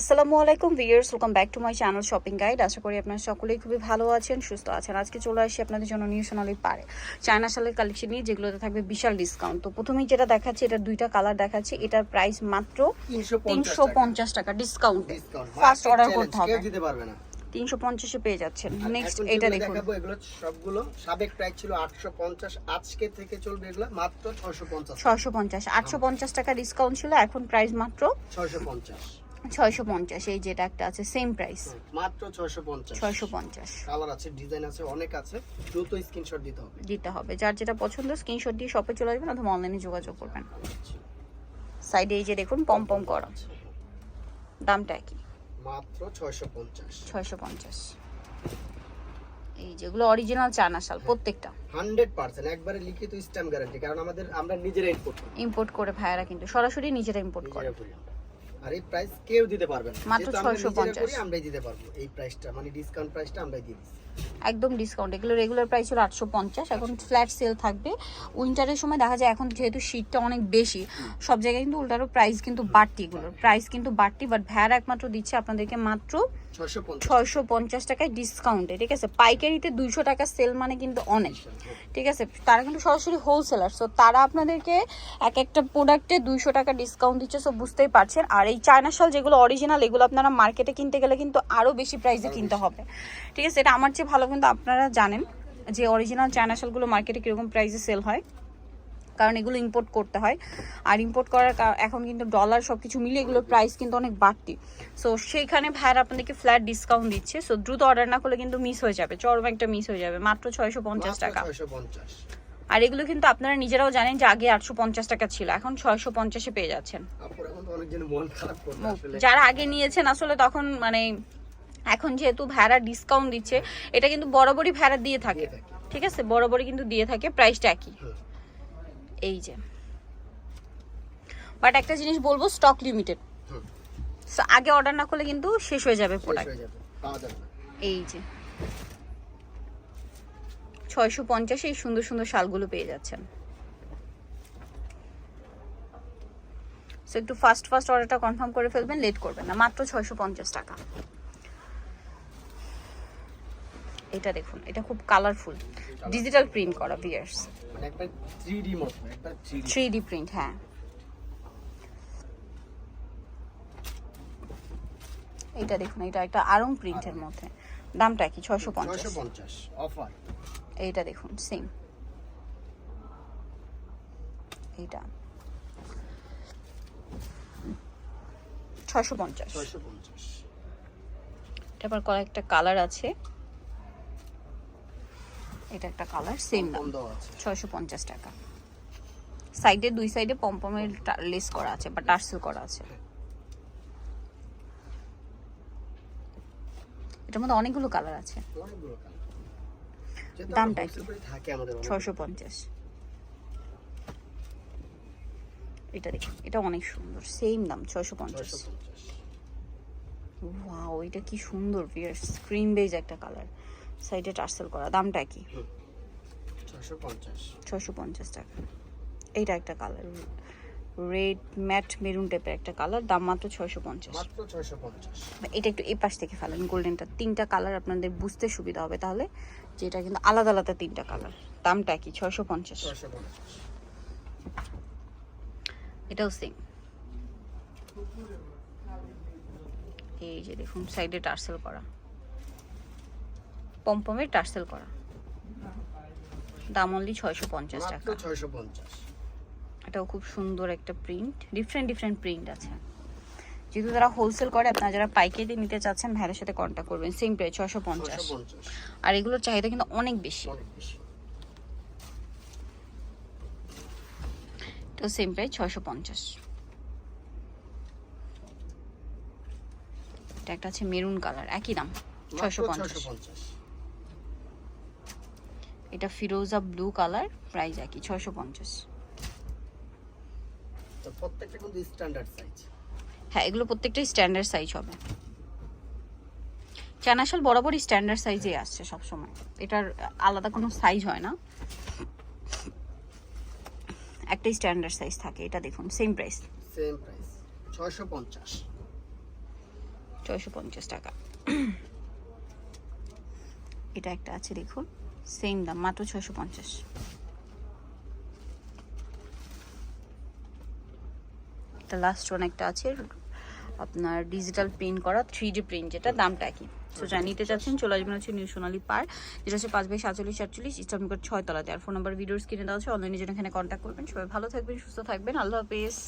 আসসালামু আলাইকুম viewers welcome back to my channel shopping guide. আশা করি আপনারা সকলেই খুবই ভালো আছেন সুস্থ আছেন। আজকে চলে আসি আপনাদের জন্য নিউ সোনালি পারে চায়না শালের কালেকশন নিয়ে যেগুলোতে থাকবে বিশাল ডিসকাউন্ট তো প্রথমেই যেটা দেখাচ্ছি এটার দুইটা কালার দেখাচ্ছি। এটার প্রাইস মাত্র তিনশো পঞ্চাশ টাকা। ডিসকাউন্ট ফার্স্ট অর্ডার করতে হবে। তিনশো পঞ্চাশে পেয়ে যাচ্ছেন। নেক্সট এটা দেখুন। এগুলো সবগুলো সাবেক প্রাইস ছিল 850 আজকে থেকে চলবে এগুলো মাত্র 650 ছয়শো পঞ্চাশ। আটশো পঞ্চাশ টাকা ডিসকাউন্ট ছিল এখন প্রাইস মাত্র 650 ছয়শো পঞ্চাশ এই যেটা একটা আছে সেম প্রাইস মাত্র 650 ছয়শো পঞ্চাশ। কালার আছে ডিজাইন আছে অনেক আছে। দ্রুত স্ক্রিনশট দিতে হবে। দিতে হবে। যার যেটা পছন্দ স্ক্রিনশট দিয়ে শপে চলে আসবেন অথবা অনলাইনে যোগাযোগ করবেন। সাইডে এই যে দেখুন পম পম করা। দামটা কি মাত্র 650 ছয়শো পঞ্চাশ। এই যেগুলো অরিজিনাল চায়না শাল প্রত্যেকটা। 100% একবারে লিখিত স্ট্যাম্প গ্যারান্টি কারণ আমাদের আমরা নিজেরা ইম্পোর্ট ইম্পোর্ট করে ভাইয়ারা কিন্তু সরাসরি নিজেরা ইম্পোর্ট করি। আর এই প্রাইস কেউ দিতে পারবে না। মাত্র আমরা 650 আমরাই দিতে পারব। এই প্রাইসটা মানে ডিসকাউন্ট প্রাইসটা আমরাই দিয়ে দিচ্ছি। একদম ডিসকাউন্ট এগুলো রেগুলার প্রাইস ছিল আটশো পঞ্চাশ এখন ফ্ল্যাট সেল থাকবে। উইন্টারের সময় দেখা যায় এখন যেহেতু শীতটা অনেক বেশি সব জায়গায় কিন্তু উল্টারও প্রাইস কিন্তু বাড়তি এগুলোর প্রাইস কিন্তু বাড়তি বাট ভ্যার একমাত্র দিচ্ছে আপনাদেরকে মাত্র 650 ছয়শো পঞ্চাশ টাকায় ডিসকাউন্টে ঠিক আছে? পাইকারিতে দুইশো টাকা সেল মানে কিন্তু অনেক ঠিক আছে? তারা কিন্তু সরাসরি হোলসেলার সো তারা আপনাদেরকে এক একটা প্রোডাক্টে দুইশো টাকা ডিসকাউন্ট দিচ্ছে সো বুঝতেই পারছেন। আর এই চায়না শাল যেগুলো অরিজিনাল এগুলো আপনারা মার্কেটে কিনতে গেলে কিন্তু আরও বেশি প্রাইসে কিনতে হবে ঠিক আছে? এটা আমার চেয়ে ভালো কিন্তু আপনারা জানেন যে অরিজিনাল চায়না শালগুলো মার্কেটে কীরকম প্রাইসে সেল হয় কারণ এগুলো ইম্পোর্ট করতে হয়। আর ইম্পোর্ট করার এখন কিন্তু ডলার সব কিছু মিলিয়ে এগুলোর প্রাইস কিন্তু অনেক বাড়তি। সো সেইখানে ভাইয়ার আপনাদেরকে ফ্ল্যাট ডিসকাউন্ট দিচ্ছে। সো দ্রুত অর্ডার না করলে কিন্তু মিস হয়ে যাবে। চরম একটা মিস হয়ে যাবে। মাত্র ছয়শো পঞ্চাশ টাকা। আর এগুলো কিন্তু আপনারা নিজেরাও জানেন যে আগে আটশো পঞ্চাশ টাকা ছিল। এখন ছয়শো পঞ্চাশে পেয়ে যাচ্ছেন। যারা আগে নিয়েছেন আসলে তখন মানে এখন যেহেতু ভ্যাড়া ডিসকাউন্ট দিচ্ছে এটা কিন্তু বরাবরই ভ্যাড়া দিয়ে থাকে। ঠিক আছে? বরাবরই কিন্তু দিয়ে থাকে প্রাইসটা একই। এই যে। বাট একটা জিনিস বলব স্টক লিমিটেড। আগে অর্ডার না করলে কিন্তু শেষ হয়ে যাবে প্রোডাক্ট হয়ে এই যে। ছয়শো পঞ্চাশে এই সুন্দর সুন্দর শালগুলো পেয়ে যাচ্ছেন। সো একটু ফাস্ট ফাস্ট অর্ডারটা কনফার্ম করে ফেলবেন লেট করবেন না। মাত্র ছয়শো পঞ্চাশ টাকা। এটা দেখুন এটা খুব কালারফুল ডিজিটাল প্রিন্ট করা বিয়ার্স মানে একটা 3D মতো একটা 3D থ্রি ডি প্রিন্ট হ্যাঁ। এটা দেখুন এটা একটা আরং প্রিন্টের মধ্যে। দামটা কি? ছয়শো পঞ্চাশ। 650 অফার এইটা দেখুন সেম এইটা। ছয়শো পঞ্চাশ। 650 এটা আবার কয়েকটা কালার আছে। এটা একটা কালার সেম দাম। ছয়শো পঞ্চাশ টাকা। সাইডে দুই সাইডে পম্পমের লেস করা আছে বা টার্সেল করা আছে। এটার মধ্যে অনেকগুলো কালার আছে। দামটা কি? ছয়শো পঞ্চাশ। এটা দেখুন এটা অনেক সুন্দর। সেম দাম ছয়শো পঞ্চাশ। 650 ওয়াও এটা কি সুন্দর ভিয়ার স্ক্রিন বেজ একটা কালার সাইডে টার্সেল করা। দামটা কি? 650 ছয়শো পঞ্চাশ টাকা। এইটা একটা কালার রেড ম্যাট মেরুন টাইপের একটা কালার দাম মাত্র ছয়শো পঞ্চাশ। মাত্র 650 এটা একটু এই পাশ থেকে ফেলেন গোল্ডেনটা। তিনটা কালার আপনাদের বুঝতে সুবিধা হবে তাহলে যে এটা কিন্তু আলাদা আলাদা তিনটা কালার দামটা কি? ছয়শো পঞ্চাশ। 650 এটাও সেম এই যে দেখুন সাইডে টার্সেল করা। পম্পমের টার্সেল করা। দাম অনলি ছয়শো পঞ্চাশ টাকা। 650 এটাও খুব সুন্দর একটা প্রিন্ট ডিফারেন্ট ডিফারেন্ট প্রিন্ট আছে। যেহেতু তারা হোলসেল করে আপনারা যারা পাইকারি নিতে চাচ্ছেন ভাইয়ের সাথে কন্ট্যাক্ট করবেন। সেম প্রাইস ছয়শো পঞ্চাশ। আর এগুলোর চাহিদা কিন্তু অনেক বেশি। তো সেম প্রাইস ছয়শো পঞ্চাশ। এটা একটা আছে মেরুন কালার একই দাম ছয়শো পঞ্চাশ। 650 এটা ফিরোজা ব্লু কালার প্রাইস একই ছয়শো পঞ্চাশ। তো প্রত্যেকটা কিন্তু স্ট্যান্ডার্ড সাইজ হ্যাঁ এগুলো প্রত্যেকটাই স্ট্যান্ডার্ড সাইজ হবে। চানাশাল বরাবরই স্ট্যান্ডার্ড সাইজে আসছে সবসময়। এটার আলাদা কোনো সাইজ হয় না। একটাই স্ট্যান্ডার্ড সাইজ থাকে এটা দেখুন সেম প্রাইস সেম প্রাইস 650 ছয়শো পঞ্চাশ টাকা। এটা একটা আছে দেখুন। সেম দাম, মাত্র ছয়শো পঞ্চাশ। এটা লাস্ট ওয়ান একটা আছে, আপনার ডিজিটাল প্রিন্ট করা থ্রি ডি প্রিন্ট যেটা দামটা কি সো যা নিতে চাচ্ছেন, চলে আসবেন হচ্ছে নিউ সোনালী পার যেটা হচ্ছে পাঁচ বাই সাতচল্লিশ সাতচল্লিশ ইসলামপুর ছয় তলাতে। আর ফোন নাম্বার ভিডিওস কিনে দেওয়া আছে অনলাইনে জন্য এখানে কন্ট্যাক্ট করবেন। সবাই ভালো থাকবেন, সুস্থ থাকবেন। আল্লাহ হাফেজ।